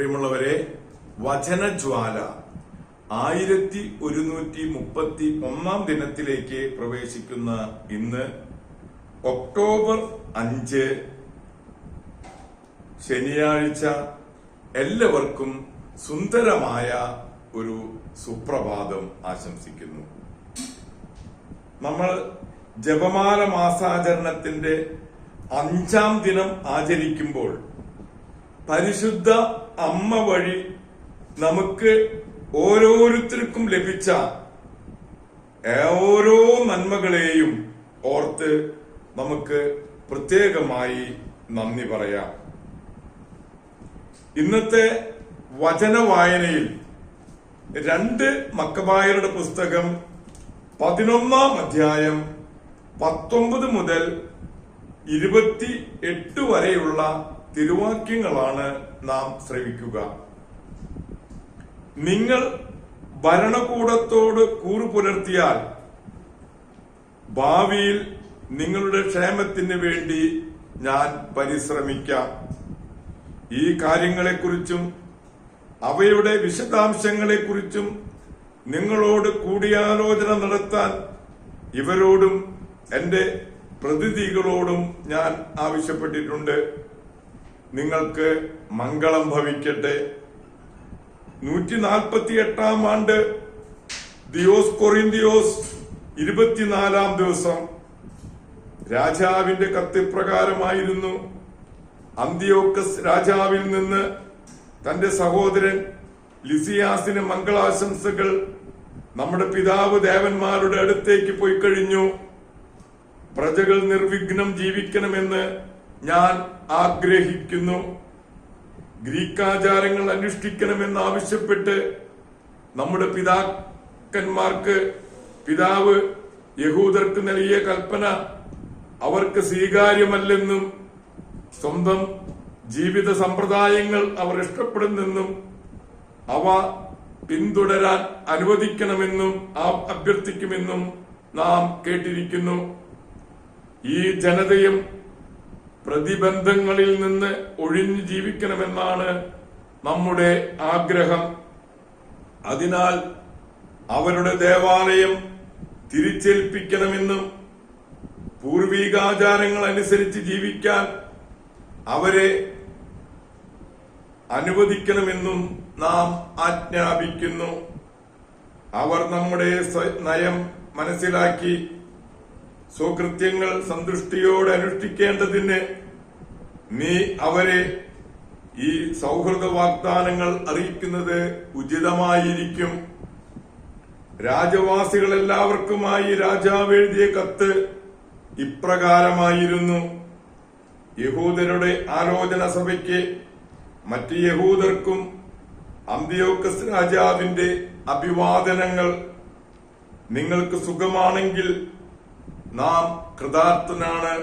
പ്രിയമുള്ളവരെ വചനജ്വാല ആയിരത്തി ഒരുന്നൂറ്റി മുപ്പത്തി ഒന്നാം ദിനത്തിലേക്ക് പ്രവേശിക്കുന്ന ഇന്ന് ഒക്ടോബർ അഞ്ച് ശനിയാഴ്ച എല്ലാവർക്കും സുന്ദരമായ ഒരു സുപ്രഭാതം ആശംസിക്കുന്നു. നമ്മൾ ജപമാല മാസാചരണത്തിന്റെ അഞ്ചാം ദിനം ആചരിക്കുമ്പോൾ പരിശുദ്ധ അമ്മ വഴി നമുക്ക് ഓരോരുത്തർക്കും ലഭിച്ച ഓരോ നന്മകളെയും ഓർത്ത് നമുക്ക് പ്രത്യേകമായി നന്ദി പറയാം. ഇന്നത്തെ വചന വായനയിൽ രണ്ട് മക്കബായരുടെ പുസ്തകം പതിനൊന്നാം അധ്യായം പത്തൊമ്പത് മുതൽ ഇരുപത്തി എട്ട് വരെയുള്ള തിരുവാക്യങ്ങളാണ് നാം ശ്രമിക്കുക നിങ്ങൾ ഭരണകൂടത്തോട് കൂറു പുലർത്തിയാൽ ഭാവിയിൽ നിങ്ങളുടെ ക്ഷേമത്തിന് വേണ്ടി ഞാൻ പരിശ്രമിക്കാം. ഈ കാര്യങ്ങളെക്കുറിച്ചും അവയുടെ വിശദാംശങ്ങളെക്കുറിച്ചും നിങ്ങളോട് കൂടിയാലോചന നടത്താൻ ഇവരോടും എന്റെ പ്രതിനിധികളോടും ഞാൻ ആവശ്യപ്പെട്ടിട്ടുണ്ട്. നിങ്ങൾക്ക് മംഗളം ഭവിക്കട്ടെ. നൂറ്റി നാൽപ്പത്തി എട്ടാം ആണ്ട് ദിയോസ് കൊറിന്തിയോസ് ഇരുപത്തിനാലാം ദിവസം രാജാവിന്റെ കത്തിപ്രകാരമായിരുന്നു അന്തിയോക്കസ് രാജാവിൽ നിന്ന് തന്റെ സഹോദരൻ ലിസിയാസിന് മംഗളാശംസകൾ നമ്മുടെ പിതാവ് ദേവന്മാരുടെ അടുത്തേക്ക് പോയി കഴിഞ്ഞു. പ്രജകൾ നിർവിഘ്നം ജീവിക്കണമെന്ന് ഞാൻ ആഗ്രഹിക്കുന്നു ഗ്രീക്ക് ആചാരങ്ങൾ അനുഷ്ഠിക്കണമെന്ന് ആവശ്യപ്പെട്ട് നമ്മുടെ പിതാക്കന്മാർക്ക് പിതാവ് യഹൂദർക്ക് നൽകിയ കൽപ്പന അവർക്ക് സ്വീകാര്യമല്ലെന്നും സ്വന്തം ജീവിത സമ്പ്രദായങ്ങൾ അവർ ഇഷ്ടപ്പെടുന്നെന്നും അവ പിന്തുടരാൻ അനുവദിക്കണമെന്നും ആ അഭ്യർത്ഥിക്കുമെന്നും നാം കേട്ടിരിക്കുന്നു. ഈ ജനതയും പ്രതിബന്ധങ്ങളിൽ നിന്ന് ഒഴിഞ്ഞു ജീവിക്കണമെന്നാണ് നമ്മുടെ ആഗ്രഹം. അതിനാൽ അവരുടെ ദേവാലയം തിരിച്ചേൽപ്പിക്കണമെന്നും പൂർവീകാചാരങ്ങൾ അനുസരിച്ച് ജീവിക്കാൻ അവരെ അനുവദിക്കണമെന്നും നാം ആജ്ഞാപിക്കുന്നു. അവർ നമ്മുടെ നയം മനസ്സിലാക്കി സ്വകൃത്യങ്ങൾ സന്തുഷ്ടിയോടെ അനുഷ്ഠിക്കേണ്ടതിന് നീ അവരെ ഈ സൗഹൃദ വാഗ്ദാനങ്ങൾ അറിയിക്കുന്നത് ഉചിതമായിരിക്കും. രാജവാസികൾ എല്ലാവർക്കുമായി രാജാവ് എഴുതിയ കത്ത് ഇപ്രകാരമായിരുന്നു. യഹൂദരുടെ ആലോചന സഭയ്ക്ക് മറ്റ് യഹൂദർക്കും അന്തിയോക്കസ് രാജാവിന്റെ അഭിവാദനങ്ങൾ നിങ്ങൾക്ക് സുഖമാണെങ്കിൽ നാം കൃതാർത്ഥനാണ്.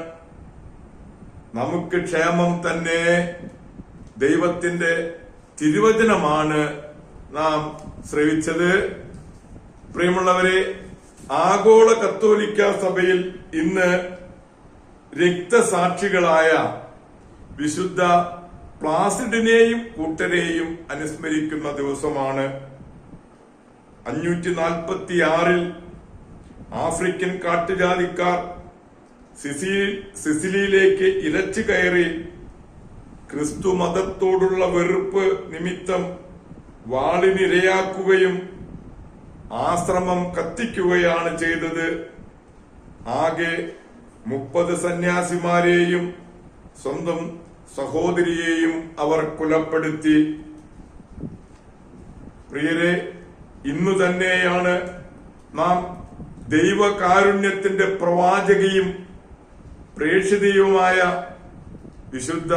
നമുക്ക് ക്ഷേമം തന്നെ ദൈവത്തിന്റെ തിരുവചനമാണ് നാം ശ്രവിച്ചത്. പ്രിയമുള്ളവരെ ആഗോള കത്തോലിക്ക സഭയിൽ ഇന്ന് രക്തസാക്ഷികളായ വിശുദ്ധ പ്ലാസിഡിനെയും കൂട്ടരെയും അനുസ്മരിക്കുന്ന ദിവസമാണ്. അഞ്ഞൂറ്റി നാൽപ്പത്തി ആറിൽ ആഫ്രിക്കൻ കാട്ടുജാതിക്കാർ സിസി സിസിലിയിലേക്ക് ഇരച്ചു കയറി ക്രിസ്തു മതത്തോടുള്ള വെറുപ്പ് നിമിത്തം വാളിനിരയാക്കുകയും ആശ്രമം കത്തിക്കുകയാണ് ചെയ്തത്. ആകെ മുപ്പത് സന്യാസിമാരെയും സ്വന്തം സഹോദരിയെയും അവർ കൊലപ്പെടുത്തി. പ്രിയരെ ഇന്നു തന്നെയാണ് നാം ദൈവകാരുണ്യത്തിന്റെ പ്രവാചകയും പ്രേക്ഷിതയുമായ വിശുദ്ധ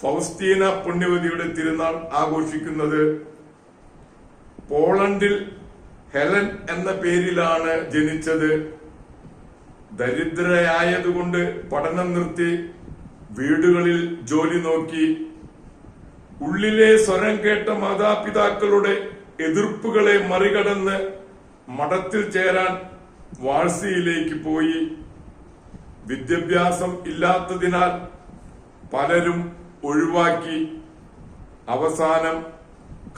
ഫൗസ്തീന പുണ്യവതിയുടെ തിരുനാൾ ആഘോഷിക്കുന്നത് പോളണ്ടിൽ ഹെലൻ എന്ന പേരിലാണ് ജനിച്ചത്. ദരിദ്രയായതുകൊണ്ട് പഠനം നിർത്തി വീടുകളിൽ ജോലി നോക്കി. ഉള്ളിലെ സ്വരം കേട്ട മാതാപിതാക്കളുടെ എതിർപ്പുകളെ മറികടന്ന് മഠത്തിൽ ചേരാൻ വാഴ്സിയിലേക്ക് പോയി. വിദ്യാഭ്യാസം ഇല്ലാത്തതിനാൽ പലരും ഒഴിവാക്കി. അവസാനം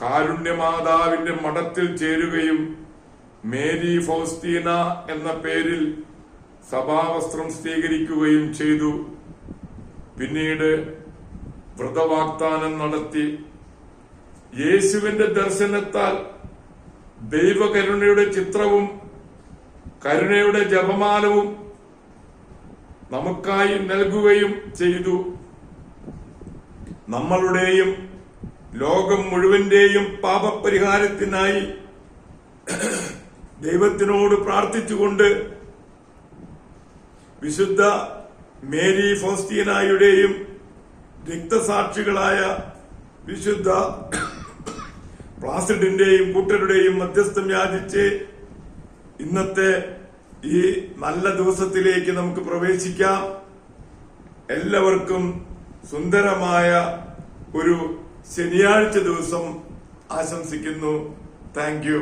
കാരുണ്യമാതാവിന്റെ മഠത്തിൽ ചേരുകയും മേരി ഫൗസ്തീന എന്ന പേരിൽ സഭാവസ്ത്രം സ്വീകരിക്കുകയും ചെയ്തു. പിന്നീട് വ്രതവാഗ്ദാനം നടത്തി. യേശുവിന്റെ ദർശനത്താൽ ദൈവകരുണയുടെ ചിത്രവും കരുണയുടെ ജപമാലവും നമുക്കായി നൽകുകയും ചെയ്തു. നമ്മളുടെയും ലോകം മുഴുവന്റെയും പാപപരിഹാരത്തിനായി ദൈവത്തിനോട് പ്രാർത്ഥിച്ചുകൊണ്ട് വിശുദ്ധ മേരി ഫോസ്റ്റീനായുടെയും രക്തസാക്ഷികളായ വിശുദ്ധ പ്ലാസിഡിന്റെയും കൂട്ടരുടെയും മധ്യസ്ഥം യാചിച്ച് ഇന്നത്തെ ഈ നല്ല ദിവസത്തിലേക്ക് നമുക്ക് പ്രവേശിക്കാം. എല്ലാവർക്കും സുന്ദരമായ ഒരു ശനിയാഴ്ച ദിവസം ആശംസിക്കുന്നു. താങ്ക്